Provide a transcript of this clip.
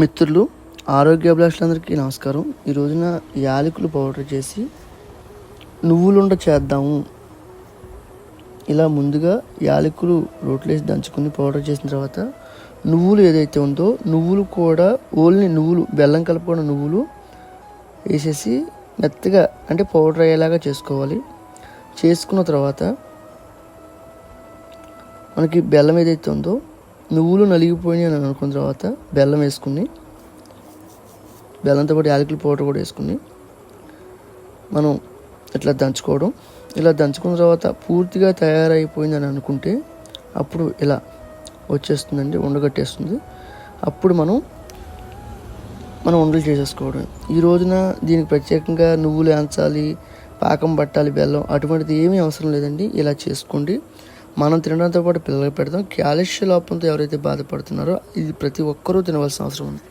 మిత్రులు ఆరోగ్య అభిలాషులందరికీ నమస్కారం. ఈ రోజున యాలకులు పౌడర్ చేసి నువ్వులుండ చేద్దాము. ఇలా ముందుగా యాలకులు రోట్లేసి దంచుకుని పౌడర్ చేసిన తర్వాత నువ్వులు ఏదైతే ఉందో నువ్వులు కూడా ఓన్లీ నువ్వులు బెల్లం కలుపుకున్న నువ్వులు వేసేసి మెత్తగా అంటే పౌడర్ అయ్యేలాగా చేసుకోవాలి. చేసుకున్న తర్వాత మనకి బెల్లం ఏదైతే ఉందో నువ్వులు నలిగిపోయినాయి అని అనుకున్న తర్వాత బెల్లం వేసుకుని బెల్లంతో పాటు యాలకుల పౌడర్ కూడా వేసుకుని మనం ఇట్లా దంచుకోవడం. ఇలా దంచుకున్న తర్వాత పూర్తిగా తయారైపోయిందని అనుకుంటే అప్పుడు ఇలా వచ్చేస్తుందండి ఉండగట్టేస్తుంది. అప్పుడు మనం మనం ఉండలు చేసేసుకోవడం ఈ రోజున దీనికి ప్రత్యేకంగా నువ్వులు ఎంచాలి పాకం పట్టాలి బెల్లం అటువంటిది ఏమీ అవసరం లేదండి. ఇలా చేసుకోండి. మనం తినడంతో పాటు పిల్లలకు పెడతాం. క్యాల్షియం లోపంతో ఎవరైతే బాధపడుతున్నారో ఇది ప్రతి ఒక్కరూ తినవలసిన అవసరం ఉంది.